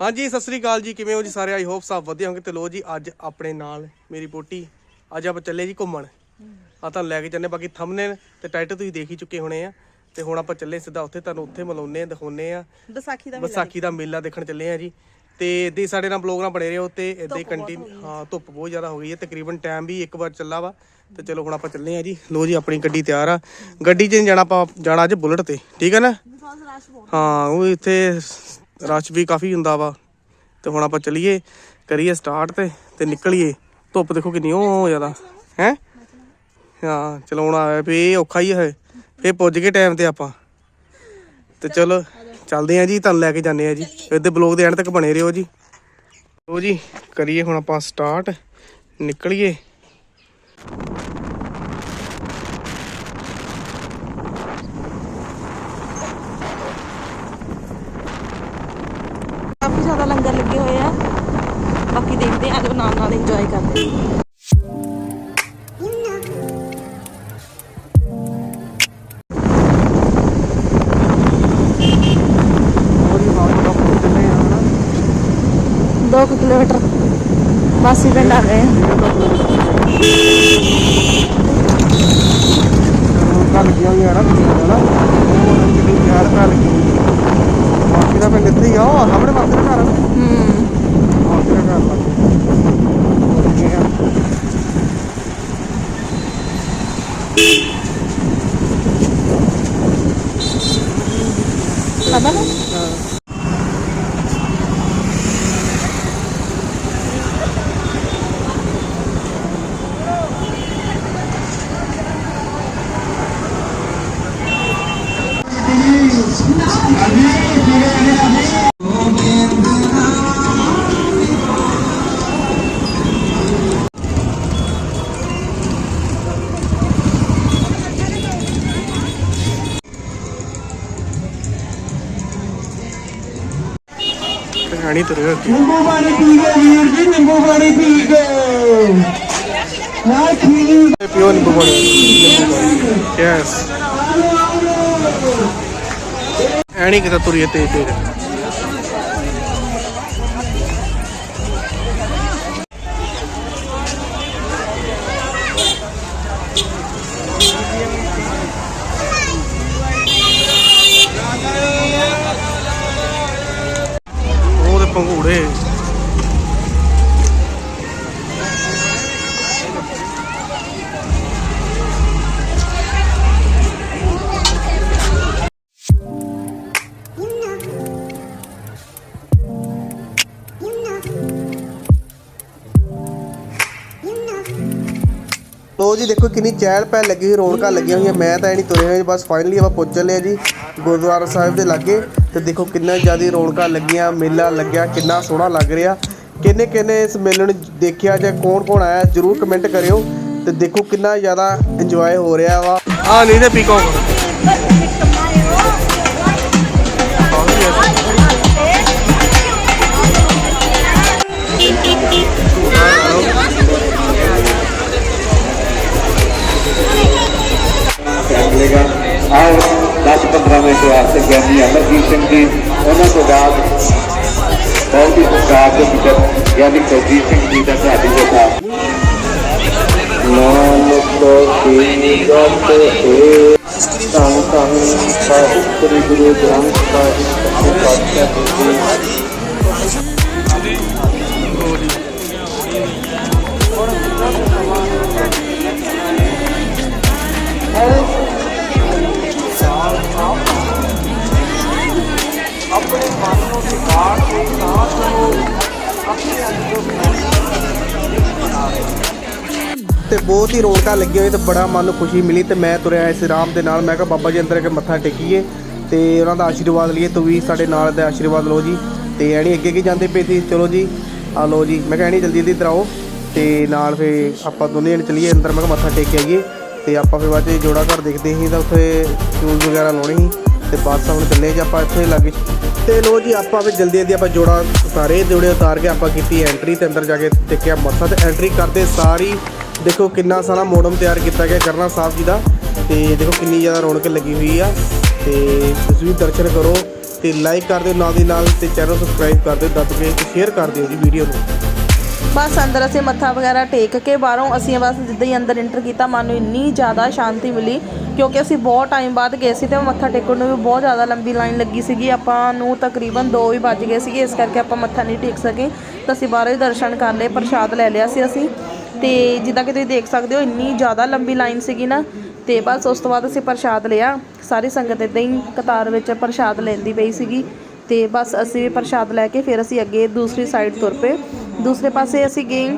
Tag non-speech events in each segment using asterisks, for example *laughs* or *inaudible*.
ਹਾਂਜੀ ਸਤਿ ਸ੍ਰੀ ਅਕਾਲ ਜੀ। ਕਿਵੇਂ ਹੋ ਜੀ ਸਾਰੇ? ਆਈ ਹੋਪ ਸਭ ਵਧੀਆ ਹੋਣਗੇ। ਤੇ ਲੋ ਜੀ ਅੱਜ ਆਪਣੇ ਨਾਲ ਮੇਰੀ ਪੋਟੀ ਅੱਜ ਆਪਾਂ ਚੱਲੇ ਜੀ ਘੁੰਮਣ। ਆ ਤਾਂ ਲੈ ਕੇ ਚੱਲੇ ਬਾਕੀ ਥੰਬਨੇਲ ਤੇ ਟਾਈਟਲ ਤੁਸੀਂ ਦੇਖ ਹੀ ਚੁੱਕੇ ਹੋਣੇ ਆ। ਤੇ ਹੁਣ ਆਪਾਂ ਚੱਲੇ ਸਿੱਧਾ ਉੱਥੇ ਤੁਹਾਨੂੰ ਉੱਥੇ ਮਿਲਾਉਨੇ ਆ ਦਿਖਾਉਨੇ ਆ। ਵਿਸਾਖੀ ਦਾ ਵਿਸਾਖੀ ਦਾ ਮੇਲਾ ਦੇਖਣ ਚੱਲੇ ਆ ਜੀ। ਤੇ ਹੀ ਸਾਡੇ ਨਾਲ ਬਲੌਗ ਨਾਲ ਬਣੇ ਰਹੋ ਤੇ ਏਦਾਂ ਹੀ ਕੰਟੀਨਿਊ ਹਾਂ ਧੁੱਪ ਬਹੁਤ ਜ਼ਿਆਦਾ ਹੋ ਗਈ ਹੈ। ਤਕਰੀਬਨ ਟਾਈਮ ਵੀ ਇੱਕ ਵਾਰ ਚੱਲਾ ਵਾ। ਤੇ ਚਲੋ ਹੁਣ ਆਪਾਂ ਚੱਲੇ ਆ ਜੀ। ਲੋ ਜੀ ਆਪਣੀ ਗੱਡੀ ਤਿਆਰ ਆ। ਗੱਡੀ 'ਚ ਜਾਣਾ ਆਪਾਂ ਜਾਣਾ ਅੱਜ ਬੁਲਟ ਤੇ। ਠੀਕ ਹੈ ਨਾ? ਹਾਂ ਉਹ ਇੱਥੇ ਰਸ਼ ਵੀ ਕਾਫੀ ਹੁੰਦਾ ਵਾ। ਤੇ ਹੁਣ ਆਪਾਂ ਚਲੀਏ, ਕਰੀਏ ਸਟਾਰਟ ਤੇ ਤੇ ਨਿਕਲੀਏ। ਧੁੱਪ ਦੇਖੋ ਕਿੰਨੀ ਉਹ ਜ਼ਿਆਦਾ। ਹੈ? ਹਾਂ, ਚਲਾਉਣਾ ਹੈ ਵੀ ਇਹ ਔਖਾ ਹੀ ਹੈ ਫੇ ਪੁੱਜ ਗਏ ਟਾਈਮ ਤੇ ਆਪਾਂ। ਤੇ ਚਲੋ, ਚੱਲਦੇ ਆ ਜੀ, ਤੁਹਾਨੂੰ ਲੈ ਕੇ ਜਾਂਦੇ ਆ ਜੀ। ਇਹਦੇ ਬਲੌਗ ਦੇ ਐਂਡ ਤੱਕ ਬਣੇ ਰਹੋ ਜੀ। ਲੋ ਜੀ, ਕਰੀਏ ਹੁਣ ਆਪਾਂ ਸਟਾਰਟ ਨਿਕਲੀਏ। ਕਾਫੀ ਜ਼ਿਆਦਾ ਲੰਗਰ ਲੱਗੇ ਹੋਏ ਆ ਬਾਕੀ ਦੇਖਦੇ ਆ ਜੋ ਨਾਲ ਨਾਲ ਇੰਜੋਏ ਕਰਦੇ ਆ ਦੋ ਕੁ ਕਿਲੋਮੀਟਰ ਬਾਸੀ ਪਿੰਡ ਆ ਗਏ ਆ। ਕੱਲ ਗਿਆ ਵੀ ਯਾਰ ਨਾ ਉਹ ਕਿੰਨੀ ਯਾਰ ਕੱਲ ਗਈ ਬਾਕੀ ਦਾ ਪਿੰਡ ਇੱਥੇ ਹੀ ਆ ਉਹ ਸਾਹਮਣੇ ਮਾਸੀ ਦਾ ਘਰ ਆ। ਹੂੰ। ਮਾਸੀ ਦਾ ਘਰ ਲੱਗੇ ਕਹਾਣੀ ਤੁਰੇ ਅੱਗੇ ਨਿੰਬੂ ਪਾਣੀ ਪੀ ਗਏ ਵੀਰ ਜੀ ਨਿੰਬੂ ਪਾਣੀ ਪੀ ਗਏ ਨਾਲ ਖੀਰ ਪਿਓ ਨਿੰਬੂ ਪਾਣੀ ਯੈਸ ਐਣੀ ਕਿਤਾ ਤੁਰੀਏ ਤੇ ਜੀ ਦੇਖੋ ਕਿੰਨੀ ਚਹਿਲ ਪਹਿਲ ਲੱਗੀ ਹੋਈ, ਰੌਣਕਾਂ ਲੱਗੀਆਂ ਹੋਈਆਂ, ਮੈਂ ਤਾਂ ਐ ਨਹੀਂ ਤੁਰੇ ਹੋਏ, ਬਸ ਫਾਈਨਲੀ ਆਪਾਂ ਪਹੁੰਚ ਚੱਲੇ ਜੀ ਗੁਰਦੁਆਰਾ ਸਾਹਿਬ ਦੇ ਲਾਗੇ ਤੇ ਦੇਖੋ ਕਿੰਨਾ ਜ਼ਿਆਦਾ ਰੌਣਕਾਂ ਲੱਗੀਆਂ, ਮੇਲਾ ਲੱਗਿਆ, ਕਿੰਨਾ ਸੋਹਣਾ ਲੱਗ ਰਿਹਾ। ਕਿੰਨੇ ਕਿੰਨੇ ਇਸ ਮੇਲੇ ਨੂੰ ਦੇਖਿਆ ਜਾਂ ਕੌਣ ਕੌਣ ਆਇਆ, ਜਰੂਰ ਕਮੈਂਟ ਕਰਿਓ ਤੇ ਦੇਖੋ ਕਿੰਨਾ ਜ਼ਿਆਦਾ ਇੰਜੋਏ ਹੋ ਰਿਹਾ ਵਾ। ਆ ਨਹੀਂ ਤੇ ਪੀਕੌਕ ਬਹੁਤ ਹੀ ਦੇ ਵਿੱਚ ਗਿਆਨੀ ਕੁਲਜੀਤ ਸਿੰਘ ਜੀ ਦਾ ਤੁਹਾਡੀ ਜਥਾ ਨਾਨਕ ਕੀ ਗਤ ਹੈ ਤਾਂ ਤਾਂ ਸਾਹਿਬ ਸ੍ਰੀ ਗੁਰੂ ਗ੍ਰੰਥ ਸਾਹਿਬ ਸੱਚੇ ਪਾਤਸ਼ਾਹ ਜੀ ਰੌਣਕਾਂ ਲੱਗੀਆਂ ਹੋਈ ਤੇ ਬੜਾ ਮਨ ਨੂੰ ਖੁਸ਼ੀ ਮਿਲੀ ਤੇ ਮੈਂ ਤੁਰਿਆ ਇਸ ਰਾਮ ਦੇ ਨਾਲ। ਮੈਂ ਕਿਹਾ, ਬਾਬਾ ਜੀ ਅੰਦਰ ਕੇ ਮੱਥਾ ਟੇਕੀਏ ਤੇ ਉਹਨਾਂ ਦਾ ਆਸ਼ੀਰਵਾਦ ਲਈਏ, ਤੂੰ ਵੀ ਸਾਡੇ ਨਾਲ ਦਾ ਆਸ਼ੀਰਵਾਦ ਲਓ ਜੀ। ਤੇ ਐਣੀ ਅੱਗੇ ਅੱਗੇ ਜਾਂਦੇ ਪਏ ਸੀ, ਚਲੋ ਜੀ, ਆ ਲਓ ਜੀ। ਮੈਂ ਕਿਹਾ ਐਣੀ ਜਲਦੀ ਜਲਦੀ ਤਰਾਓ ਆਓ ਤੇ ਨਾਲ ਫੇ ਆਪਾਂ ਦੋਨੇ ਜਣੇ ਚਲੀਏ, ਅੰਦਰ ਮੈਂ ਕਿਹਾ ਮੱਥਾ ਟੇਕ ਕੇ ਆਈਏ ਤੇ ਆਪਾਂ ਫਿਰ ਬਾਅਦ 'ਚ ਜੋੜਾ ਘਰ ਦੇਖਦੇ ਸੀ ਤਾਂ ਉੱਥੇ ਸ਼ੂਜ਼ ਵਗੈਰਾ ਲਾਉਣੇ ਸੀ ਤੇ ਬਸ ਹੁਣ ਚੱਲੇ ਜੀ ਆਪਾਂ ਇੱਥੇ ਲੱਗੇ। ਤੇ ਲੋ ਜੀ, ਆਪਾਂ ਵੀ ਜਲਦੀ ਜਲਦੀ ਆਪਾਂ ਜੋੜਾ ਸਾਰੇ ਜੋੜੇ ਉਤਾਰ ਕੇ ਆਪਾਂ ਕੀਤੀ ਐਂਟਰੀ ਤੇ ਅੰਦਰ ਜਾ ਕੇ ਟੇਕਿਆ ਮੱਥਾ ਤੇ ਐਂਟਰੀ ਕਰਦੇ ਸਾਰੀ ਦੇਖੋ ਕਿੰਨਾ ਸਾਰਾ ਮੋਡਮ ਤਿਆਰ ਕੀਤਾ ਗਿਆ ਕਰਨਾ ਸਾਹਿਬ ਜੀ ਦਾ। ਤੇ ਦੇਖੋ ਕਿੰਨੀ ਜ਼ਿਆਦਾ ਰੌਣਕ ਲੱਗੀ ਹੋਈ ਆ। ਤੇ ਤੁਸੀਂ ਵੀ ਦਰਸ਼ਨ ਕਰੋ ਤੇ ਲਾਈਕ ਕਰ ਦਿਓ ਨਾਲ ਦੀ ਨਾਲ ਤੇ ਚੈਨਲ ਸਬਸਕ੍ਰਾਈਬ ਕਰ ਦਿਓ। ਦੱਬ ਕੇ ਤੇ ਸ਼ੇਅਰ ਕਰ ਦਿਓ ਜੀ ਵੀਡੀਓ ਨੂੰ। ਬਸ ਅੰਦਰ ਅਸੀਂ ਮੱਥਾ ਵਗੈਰਾ ਟੇਕ ਕੇ ਬਾਹਰੋਂ ਅਸੀਂ ਬਸ ਜਿੱਦਾਂ ਹੀ ਅੰਦਰ ਐਂਟਰ ਕੀਤਾ, ਮਨ ਨੂੰ ਇੰਨੀ ਜ਼ਿਆਦਾ ਸ਼ਾਂਤੀ ਮਿਲੀ ਕਿਉਂਕਿ ਅਸੀਂ ਬਹੁਤ ਟਾਈਮ ਬਾਅਦ ਗਏ ਸੀ ਤੇ ਮੱਥਾ ਟੇਕਣ ਨੂੰ ਵੀ ਬਹੁਤ ਜ਼ਿਆਦਾ ਲੰਬੀ ਲਾਈਨ ਲੱਗੀ ਸੀਗੀ। ਆਪਾਂ ਨੂੰ ਤਕਰੀਬਨ 2 ਵੀ ਵੱਜ ਗਏ ਸੀਗੇ, ਇਸ ਕਰਕੇ ਆਪਾਂ ਮੱਥਾ ਨਹੀਂ ਟੇਕ ਸਕੇ। ਤਾਂ ਅਸੀਂ ਬਾਹਰੋਂ ਹੀ ਦਰਸ਼ਨ ਕਰ ਲਏ, ਪ੍ਰਸ਼ਾਦ ਲੈ ਲਿਆ ਸੀ ਅਸੀਂ। ਤੇ ਜਿੱਦਾਂ ਕਿ ਤੁਸੀਂ ਦੇਖ ਸਕਦੇ ਹੋ, ਇੰਨੀ ਜ਼ਿਆਦਾ ਲੰਬੀ ਲਾਈਨ ਸੀਗੀ ਨਾ। ਤੇ ਬਸ ਉਸ ਤੋਂ ਬਾਅਦ ਅਸੀਂ ਪ੍ਰਸ਼ਾਦ ਲਿਆ। ਸਾਰੀ ਸੰਗਤ ਇਦਾਂ ਹੀ ਕਤਾਰ ਵਿੱਚ ਪ੍ਰਸ਼ਾਦ ਲੈਂਦੀ ਪਈ ਸੀਗੀ। ਤੇ ਬਸ ਅਸੀਂ ਵੀ ਪ੍ਰਸ਼ਾਦ ਲੈ ਕੇ ਫਿਰ ਅਸੀਂ ਅੱਗੇ ਦੂਸਰੀ ਸਾਈਡ ਤੁਰ ਪਏ। ਦੂਸਰੇ ਪਾਸੇ ਅਸੀਂ ਗਏ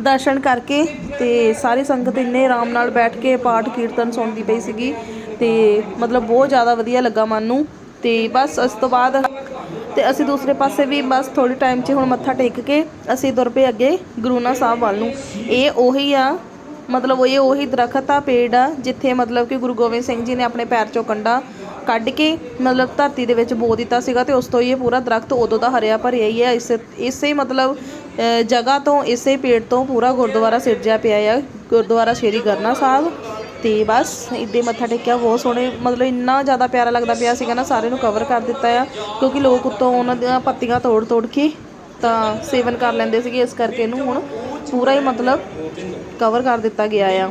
ਦਰਸ਼ਨ ਕਰਕੇ ਤੇ ਸਾਰੀ ਸੰਗਤ ਇੰਨੇ ਆਰਾਮ ਨਾਲ ਬੈਠ ਕੇ ਪਾਠ ਕੀਰਤਨ ਸੁਣਦੀ ਪਈ ਸੀਗੀ ਤੇ ਮਤਲਬ ਬਹੁਤ ਜ਼ਿਆਦਾ ਵਧੀਆ ਲੱਗਾ ਮਨ ਨੂੰ ਤੇ ਬਸ ਉਸ ਤੋਂ ਬਾਅਦ ਤੇ ਅਸੀਂ ਦੂਸਰੇ ਪਾਸੇ ਵੀ ਬਸ ਥੋੜੀ ਟਾਈਮ 'ਚ ਹੁਣ ਮੱਥਾ ਟੇਕ ਕੇ ਅਸੀਂ ਤੁਰ ਪਏ ਅੱਗੇ ਗੁਰੂਨਾ ਸਾਹਿਬ ਵੱਲ ਨੂੰ। ਇਹ ਉਹੀ ਆ, ਮਤਲਬ ਉਹ ਇਹ ਉਹੀ ਦਰਖਤ ਆ, ਪੇੜ ਆ, ਜਿੱਥੇ ਮਤਲਬ ਕਿ ਗੁਰੂ ਗੋਬਿੰਦ ਸਿੰਘ ਜੀ ਨੇ ਆਪਣੇ ਪੈਰ ਚੋਂ ਕੰਡਾ ਕੱਢ ਕੇ ਮਤਲਬ ਧਰਤੀ ਦੇ ਵਿੱਚ ਬੋ ਦਿੱਤਾ ਸੀਗਾ ਤੇ ਉਸ ਤੋਂ ਹੀ ਇਹ ਪੂਰਾ ਦਰਖਤ ਉਦੋਂ ਦਾ ਹਰਿਆ ਭਰਿਆ ਹੀ ਹੈ ਇਸ, ਇਸੇ ਮਤਲਬ ਜਗ੍ਹਾ ਤੋਂ, ਇਸੇ ਪੇੜ ਤੋਂ ਪੂਰਾ ਗੁਰਦੁਆਰਾ ਸਿਰਜਿਆ ਪਿਆ ਆ, ਗੁਰਦੁਆਰਾ ਸ਼੍ਰੀ ਗਰਨਾ ਸਾਹਿਬ। ਤੇ ਬਸ ਇੱਦੇ ਮੱਥਾ ਟੇਕਿਆ, ਬਹੁਤ ਸੋਹਣੇ, ਮਤਲਬ ਇੰਨਾ ਜ਼ਿਆਦਾ ਪਿਆਰਾ ਲੱਗਦਾ ਪਿਆ ਸੀਗਾ ਨਾ ਸਾਰੇ ਨੂੰ ਕਵਰ ਕਰ ਦਿੱਤਾ ਆ, ਕਿਉਂਕਿ ਲੋਕ ਉੱਤੋਂ ਉਹਨਾਂ ਦੀਆਂ ਪੱਤੀਆਂ ਤੋੜ ਤੋੜ ਕੇ ਤਾਂ ਸੇਵਨ ਕਰ ਲੈਂਦੇ ਸੀਗੇ, ਇਸ ਕਰਕੇ ਇਹਨੂੰ ਹੁਣ ਪੂਰਾ ਹੀ ਮਤਲਬ ਕਵਰ ਕਰ ਦਿੱਤਾ ਗਿਆ ਆ।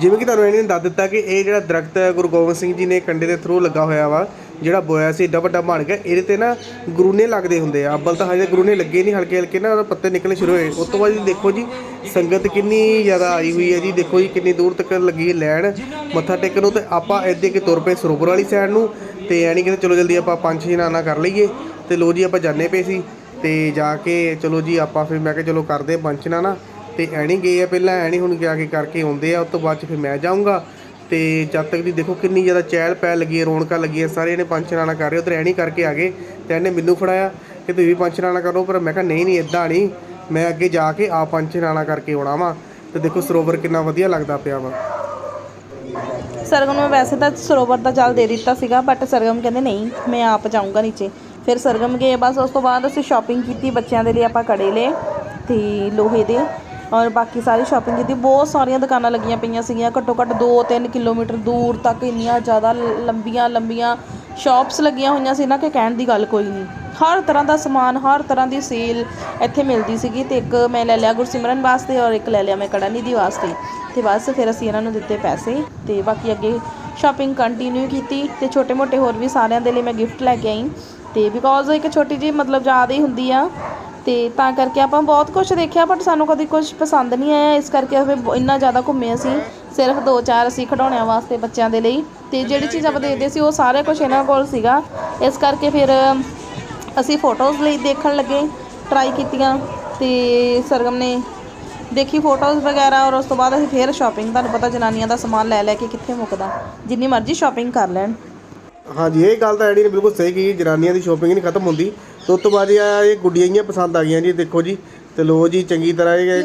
ਜਿਵੇਂ ਕਿ ਤੁਹਾਨੂੰ ਇਹਨੇ ਦੱਸ ਦਿੱਤਾ ਕਿ ਇਹ ਜਿਹੜਾ ਦਰਖਤ ਹੈ, ਗੁਰੂ ਗੋਬਿੰਦ ਸਿੰਘ ਜੀ ਨੇ ਕੰਡੇ ਦੇ ਥਰੂ ਲੱਗਾ ਹੋਇਆ ਵਾ, ਜਿਹੜਾ ਬੋਇਆ ਸੀ, ਏਡਾ ਵੱਡਾ ਬਣ ਗਿਆ ਇਹਦੇ ਤੇ ਨਾ ਗਰੂਨੇ ਲੱਗਦੇ ਹੁੰਦੇ ਆ। ਅੱਬਲ ਤਾਂ ਹਜੇ ਗਰੂਨੇ ਲੱਗੇ ਨਹੀਂ, ਹਲਕੇ ਹਲਕੇ ਨਾ ਉਹਦੇ ਪੱਤੇ ਨਿਕਲਣੇ ਸ਼ੁਰੂ ਹੋਏ। ਉਸ ਤੋਂ ਬਾਅਦ ਜੀ ਦੇਖੋ ਜੀ, ਸੰਗਤ ਕਿੰਨੀ ਜ਼ਿਆਦਾ ਆਈ ਹੋਈ ਹੈ ਜੀ। ਦੇਖੋ ਜੀ, ਕਿੰਨੀ ਦੂਰ ਤੱਕ ਲੱਗੀ ਹੈ ਲੈਣ। ਮੱਥਾ ਟੇਕਣ ਨੂੰ ਤੇ ਆਪਾਂ ਇੱਦੇ ਕਿ ਤੁਰ ਪਏ ਸਰੋਵਰ ਵਾਲੀ ਸਾਈਡ ਨੂੰ ਤੇ ਐ ਨਹੀਂ ਕਿ ਚਲੋ ਜਲਦੀ ਆਪਾਂ ਪੰਜ ਛੇ ਨਾਨਾ ਕਰ ਲਈਏ ਤੇ ਲੋ ਜੀ ਆਪਾਂ ਜਾਣੇ ਪਏ ਸੀ ਤੇ ਜਾ ਕੇ ਚਲੋ ਜੀ ਆਪਾਂ ਫਿਰ ਮੈਂ ਕਿਹਾ ਚਲੋ ਕਰਦੇ ਹਾਂ ਪੰਜ ਨਾਨਾ ਤੇ ਐਣੀ ਗਏ ਆ, ਪਹਿਲਾਂ ਐਣੀ ਹੁਣ ਜਾ ਕੇ ਕਰਕੇ ਆਉਂਦੇ ਆ, ਉਸ ਤੋਂ ਬਾਅਦ ਚ ਫਿਰ ਮੈਂ ਜਾਊਂਗਾ। ਤੇ ਜਦ ਤੱਕ ਦੀ ਦੇਖੋ ਕਿੰਨੀ ਜ਼ਿਆਦਾ ਚਹਿਲ ਪਹਿਲ ਲੱਗੀ ਹੈ ਰੌਣਕਾਂ ਲੱਗੀਆਂ ਸਾਰੇ ਨੇ ਪੰਜ ਨਾਨਾ ਕਰ ਰਹੇ, ਉਧਰ ਐਣੀ ਕਰਕੇ ਆ ਗਏ, ਤੇ ਇਹਨੇ ਮੈਨੂੰ ਫੜਾਇਆ ਕਿ ਤੁਸੀਂ ਵੀ ਪੰਜ ਕਰੋ, ਪਰ ਮੈਂ ਕਿਹਾ ਨਹੀਂ ਨਹੀਂ ਇਦਾਂ ਨਹੀਂ, ਮੈਂ ਅੱਗੇ ਜਾ ਕੇ ਆ ਪੰਜ ਕਰਕੇ ਆਉਣਾ ਵਾ। ਤੇ ਦੇਖੋ ਸਰੋਵਰ ਕਿੰਨਾ ਵਧੀਆ ਲੱਗਦਾ ਪਿਆ ਵਾ। ਸਰਗਮ ਨੂੰ ਵੈਸੇ ਤਾਂ ਸਰੋਵਰ ਦਾ ਜਲ ਦੇ ਦਿੱਤਾ ਸੀਗਾ ਬਟ ਸਰਗਮ ਕਹਿੰਦੇ ਨਹੀਂ, ਮੈਂ ਆਪ ਜਾਊਂਗਾ ਨੀਚੇ। ਫਿਰ ਸਰਗਮ ਗਏ, ਬਸ ਉਸ ਤੋਂ ਬਾਅਦ ਅਸੀਂ ਸ਼ਾਪਿੰਗ ਕੀਤੀ, ਬੱਚਿਆਂ ਦੇ ਲਈ ਆਪਾਂ ਕੜੇ ਲਏ, ਤੇ ਲੋਹੇ ਦੇ। ਔਰ ਬਾਕੀ ਸਾਰੀ ਸ਼ਾਪਿੰਗ ਕੀਤੀ। ਬਹੁਤ ਸਾਰੀਆਂ ਦੁਕਾਨਾਂ ਲੱਗੀਆਂ ਪਈਆਂ ਸੀਗੀਆਂ। ਘੱਟੋ ਘੱਟ 2-3 ਕਿਲੋਮੀਟਰ ਦੂਰ ਤੱਕ ਇੰਨੀਆਂ ਜ਼ਿਆਦਾ ਲੰਬੀਆਂ ਲੰਬੀਆਂ ਸ਼ਾਪਸ ਲੱਗੀਆਂ ਹੋਈਆਂ ਸੀ ਨਾ ਕਿ ਕਹਿਣ ਦੀ ਗੱਲ ਕੋਈ ਨਹੀਂ। ਹਰ ਤਰ੍ਹਾਂ ਦਾ ਸਮਾਨ, ਹਰ ਤਰ੍ਹਾਂ ਦੀ ਸੇਲ ਇੱਥੇ ਮਿਲਦੀ ਸੀਗੀ ਤੇ ਇੱਕ ਮੈਂ ਲੈ ਲਿਆ ਗੁਰਸਿਮਰਨ ਵਾਸਤੇ ਔਰ ਇੱਕ ਲੈ ਲਿਆ ਮੈਂ ਕੜਾ ਨਿਧੀ ਵਾਸਤੇ। ਤੇ ਬਸ ਫਿਰ ਅਸੀਂ ਇਹਨਾਂ ਨੂੰ ਦਿੱਤੇ ਪੈਸੇ ਤੇ ਬਾਕੀ ਅੱਗੇ ਸ਼ਾਪਿੰਗ ਕੰਟੀਨਿਊ ਕੀਤੀ ਤੇ ਛੋਟੇ ਮੋਟੇ ਹੋਰ ਵੀ ਸਾਰਿਆਂ ਦੇ ਲਈ ਮੈਂ ਗਿਫਟ ਲੈ ਕੇ ਆਈ। ਤੇ ਬਿਕੋਜ਼ ਇੱਕ ਛੋਟੀ ਜੀ ਮਤਲਬ ਜ਼ਿਆਦਾ ਹੀ ਹੁੰਦੀ ਆ ਤੇ ਤਾਂ ਕਰਕੇ ਆਪਾਂ ਬਹੁਤ ਕੁਝ ਦੇਖਿਆ ਬਟ ਸਾਨੂੰ ਕਦੀ ਕੁਝ ਪਸੰਦ ਨਹੀਂ ਆਇਆ। ਇਸ ਕਰਕੇ ਅਸੀਂ ਇੰਨਾ ਜ਼ਿਆਦਾ ਘੁੰਮੇ ਅਸੀਂ। ਸਿਰਫ ਦੋ ਚਾਰ ਅਸੀਂ ਖਿਡੌਣਿਆਂ ਵਾਸਤੇ ਬੱਚਿਆਂ ਦੇ ਲਈ। ਤੇ ਜਿਹੜੀ ਚੀਜ਼ ਆਪਾਂ ਦੇਖਦੇ ਸੀ, ਉਹ ਸਾਰਾ ਕੁਝ ਇਹਨਾਂ ਕੋਲ ਸੀਗਾ। ਇਸ ਕਰਕੇ ਫਿਰ ਅਸੀਂ ਫੋਟੋਜ਼ ਲਈ ਦੇਖਣ ਲੱਗੇ ਟਰਾਈ ਕੀਤੀਆਂ। ਤੇ ਸਰਗਮ ਨੇ ਦੇਖੀ ਫੋਟੋਜ਼ ਵਗੈਰਾ, ਔਰ ਉਸ ਤੋਂ ਬਾਅਦ ਅਸੀਂ ਫਿਰ ਸ਼ਾਪਿੰਗ ਤੁਹਾਨੂੰ ਪਤਾ ਜਨਾਨੀਆਂ ਦਾ ਸਮਾਨ ਲੈ ਲੈ ਕੇ ਕਿੱਥੇ ਮੁੱਕਦਾ। ਜਿੰਨੀ ਮਰਜ਼ੀ ਸ਼ਾਪਿੰਗ ਕਰ ਲੈਣ। ਹਾਂਜੀ, ਇਹ ਗੱਲ ਤਾਂ ਐਡੀ ਨੇ ਬਿਲਕੁਲ ਸਹੀ ਕਹੀ, ਜਨਾਨੀਆਂ ਦੀ ਸ਼ੋਪਿੰਗ ਨਹੀਂ ਖਤਮ ਹੁੰਦੀ। ਤੇ ਉਸ ਤੋਂ ਬਾਅਦ ਇਹ ਆ ਇਹ ਗੁੱਡੀਆਂ ਹੀ ਪਸੰਦ ਆ ਗਈਆਂ ਜੀ ਦੇਖੋ ਜੀ। ਤੇ ਲੋ ਜੀ ਚੰਗੀ ਤਰ੍ਹਾਂ ਇਹ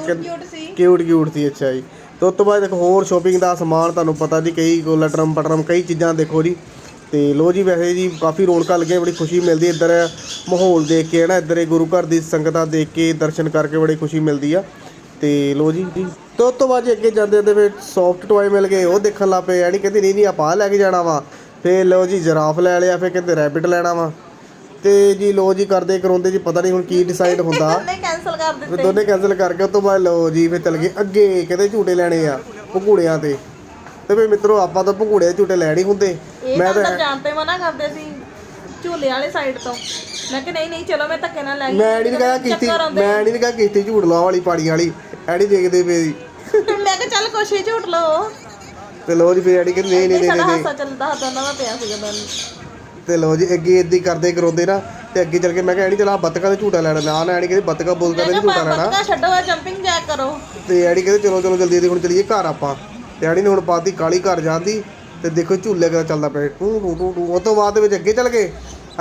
ਕਿਊਟ ਕਿਊਟ ਸੀ। ਅੱਛਾ ਜੀ। ਤੇ ਉਸ ਤੋਂ ਬਾਅਦ ਦੇਖੋ ਹੋਰ ਸ਼ੋਪਿੰਗ ਦਾ ਸਮਾਨ ਤੁਹਾਨੂੰ ਪਤਾ ਜੀ ਕਈ ਗੋਲਾ ਟਰਮ ਪਟਰਮ ਕਈ ਚੀਜ਼ਾਂ ਦੇਖੋ ਜੀ। ਤੇ ਲੋ ਜੀ ਵੈਸੇ ਜੀ ਕਾਫੀ ਰੌਣਕਾਂ ਲੱਗੀਆਂ ਬੜੀ ਖੁਸ਼ੀ ਮਿਲਦੀ ਹੈ। ਇੱਧਰ ਮਾਹੌਲ ਦੇਖ ਕੇ ਨਾ ਇੱਧਰ ਇਹ ਗੁਰੂ ਘਰ ਦੀ ਸੰਗਤਾਂ ਦੇਖ ਕੇ ਦਰਸ਼ਨ ਕਰਕੇ ਬੜੀ ਖੁਸ਼ੀ ਮਿਲਦੀ ਆ। ਤੇ ਲੋ ਜੀ ਜੀ। ਤੇ ਉਸ ਤੋਂ ਬਾਅਦ ਜੀ ਅੱਗੇ ਜਾਂਦੇ ਤੇ ਫਿਰ ਸੌਫਟ ਟੋਏ ਮਿਲ ਗਏ ਉਹ ਦੇਖਣ ਲੱਗ ਪਏ ਐਣੀ ਕਹਿੰਦੀ ਨਹੀਂ ਨਹੀਂ ਆਪਾਂ ਆਹ ਲੈ ਕੇ ਜਾਣਾ ਵਾ। ਫਿਰ ਲੋ ਜੀ ਜਰਾਫ ਲੈ ਲਿਆ ਫਿਰ ਕਹਿੰਦੇ ਰੈਬਿਟ ਲੈਣਾ ਵਾ। ਤੇ ਜੀ ਲੋ ਜੀ ਕਰਦੇ ਕਰਾਉਂਦੇ ਜੀ ਪਤਾ ਨਹੀਂ ਹੁਣ ਕੀ ਡਿਸਾਈਡ ਹੁੰਦਾ। *laughs* ਦੋਨੇ ਕੈਨਸਲ ਕਰ ਦਿੱਤੇ। ਦੋਨੇ ਕੈਨਸਲ ਕਰਕੇ ਉਸ ਤੋਂ ਬਾਅਦ ਲੋ ਜੀ ਫਿਰ ਚਲ ਗਏ। ਅੱਗੇ ਕਹਿੰਦੇ ਝੂਟੇ ਲੈਣੇ ਆ? ਭੰਗੂੜਿਆਂ ਤੇ। ਤੇ ਵੀ ਮਿੱਤਰੋ ਆਪਾਂ ਤਾਂ ਭੰਗੂੜੇ ਦੇ ਝੂਟੇ ਲੈਣ ਹੁੰਦੇ। ਮੈਂ ਤਾਂ ਤਾਂ ਅੰਦਰ ਜਾਣ ਤੇ ਮਨਾ ਕਰਦੇ ਸੀ ਝੂਲੇ ਵਾਲੇ ਸਾਈਡ ਤੋਂ। ਮੈਂ ਕਿ ਨਹੀਂ ਨਹੀਂ ਚਲੋ ਮੈਂ ਧੱਕੇ ਨਾਲ ਲੈ ਗਈ ਮੈਂ ਨਹੀਂ ਕਹਾ ਕੀਤੀ। ਮੈਂ ਨਹੀਂ ਕਹਾ ਕੀਤੀ ਝੂਟ ਲਾਓ ਵਾਲੀ ਪਾਣੀ ਵਾਲੀ। ਐਡੀ ਦੇਖਦੇ ਪਏ ਜੀ ਮੈਂ ਕਿ ਚੱਲ ਕੁਛ ਹੀ ਝੂਟ ਲਓ। ਤੇ ਲੋ ਜੀ ਫਿਰ ਐਡੀ ਕਹਿੰਦੀ ਨਹੀਂ ਨਹੀਂ ਇਹ ਨਹੀਂ ਸਾਡਾ ਨਹੀਂ। ਹਾਸਾ ਚੱਲਦਾ ਹੱਥ ਉਹਨਾਂ ਦਾ ਪਿਆ ਸੀਗਾ ਦੋਨ ਤੇ ਲੋ ਜੀ ਅੱਗੇ ਇਦਾਂ ਕਰਦੇ ਕਰਾਉਂਦੇ ਨਾ ਤੇ ਅੱਗੇ ਚੱਲ ਕੇ ਮੈਂ ਕਿਹਾ ਐਡੀ ਚਲ ਆ ਬੱਤਕਾਂ ਦੇ ਝੂਟਾ ਲੈਣਾ ਨਾ ਨਾ ਐਡੀ ਕਹਿੰਦੀ ਬੱਤਕਾਂ ਬੋਲਕਾਂ ਦੇ ਨੀ ਝੂਟਾ ਲੈਣਾ। ਪੱਕਾ ਛੱਡੋ ਜੰਪਿੰਗ ਜੈਕ ਕਰੋ। ਤੇ ਐਡੀ ਕਹਿੰਦੇ ਚਲੋ ਚਲੋ ਜਲਦੀ ਜਲਦੀ ਹੁਣ ਚਲੀਏ ਘਰ ਆਪਾਂ। ਤੇ ਐਡੀ ਨੇ ਹੁਣ ਪਾਤੀ ਕਾਲੀ ਘਰ ਜਾਂਦੀ ਤੇ ਦੇਖੋ ਝੂਲੇ ਕਿਦਾ ਚੱਲਦਾ ਪਿਆ ਟੂ ਟੂ ਟੂ ਟੂ। ਉਹ ਤੋਂ ਬਾਅਦ ਵਿੱਚ ਅੱਗੇ ਚੱਲ ਗਏ।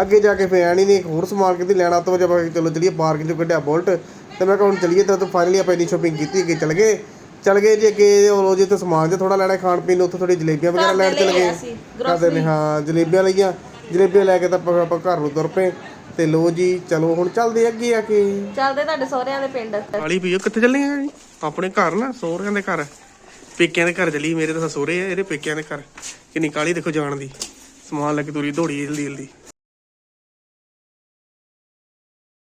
ਅੱਗੇ ਜਾ ਕੇ ਫਿਰ ਐਣੀ ਨੇ ਇੱਕ ਹੋਰ ਸਮਾਨ ਕਿਤੇ ਲੈਣਾ ਤੋਂ ਜਦ ਚਲੋ ਚਲੀਏ ਪਾਰਕ ਚੋਂ ਕੱਢਿਆ ਬੁਲਟ। ਤੇ ਮੈਂ ਕਿਹਾ ਹੁਣ ਚਲੀਏ ਤਾਂ ਫਾਈਨਲੀ ਆਪਾਂ ਇੰਨੀ ਸ਼ੋਪਿੰਗ ਕੀਤੀ ਅੱਗੇ ਚੱਲ ਗਏ। ਚੱਲ ਗਏ ਜੀ ਅੱਗੇ ਉਹ ਜੇ ਤੇ ਸਮਾਨ ਜਿਹਾ ਥੋੜਾ ਲੈਣਾ ਖਾਣ ਪੀਣ ਨੂੰ ਉੱਥੋਂ ਥੋੜੀ ਜਲੇਬੀਆਂ ਵਗੈਰਾ ਲੈਣ ਚੱਲ ਗਏ। ਕਰਦੇ ਨੇ ਹਾਂ ਜਲੇਬੀਆਂ ਲਈਆਂ। ਜਲੇਬੀਆਂ ਲੈ ਕੇ ਤਾਂ ਆਪਾਂ ਆਪਾਂ ਘਰ ਨੂੰ ਤੁਰ ਪਏ। ਤੇ ਲੋ ਜੀ ਚਲੋ ਹੁਣ ਚੱਲਦੇ ਅੱਗੇ ਆ ਕੇ। ਚੱਲਦੇ ਤੁਹਾਡੇ ਸਹੁਰਿਆਂ ਦੇ ਪਿੰਡ। ਕਾਲੀ ਪੀਓ ਕਿੱਥੇ ਚੱਲੇ ਆ ਜੀ? ਆਪਣੇ ਘਰ ਨਾ ਸਹੁਰਿਆਂ ਦੇ ਘਰ। ਪੇਕਿਆਂ ਦੇ ਘਰ ਚੱਲੀ ਮੇਰੇ ਤਾਂ ਸਹੁਰੇ ਆ ਇਹਦੇ ਪੇਕਿਆਂ ਦੇ ਘਰ। ਕਿੰਨੀ ਕਾਲੀ ਦੇਖੋ ਜਾਣ ਦੀ। ਸਮਾਨ ਲੈ ਕੇ ਤੁਰੀ ਦੌੜੀ ਜਲਦੀ ਜਲਦੀ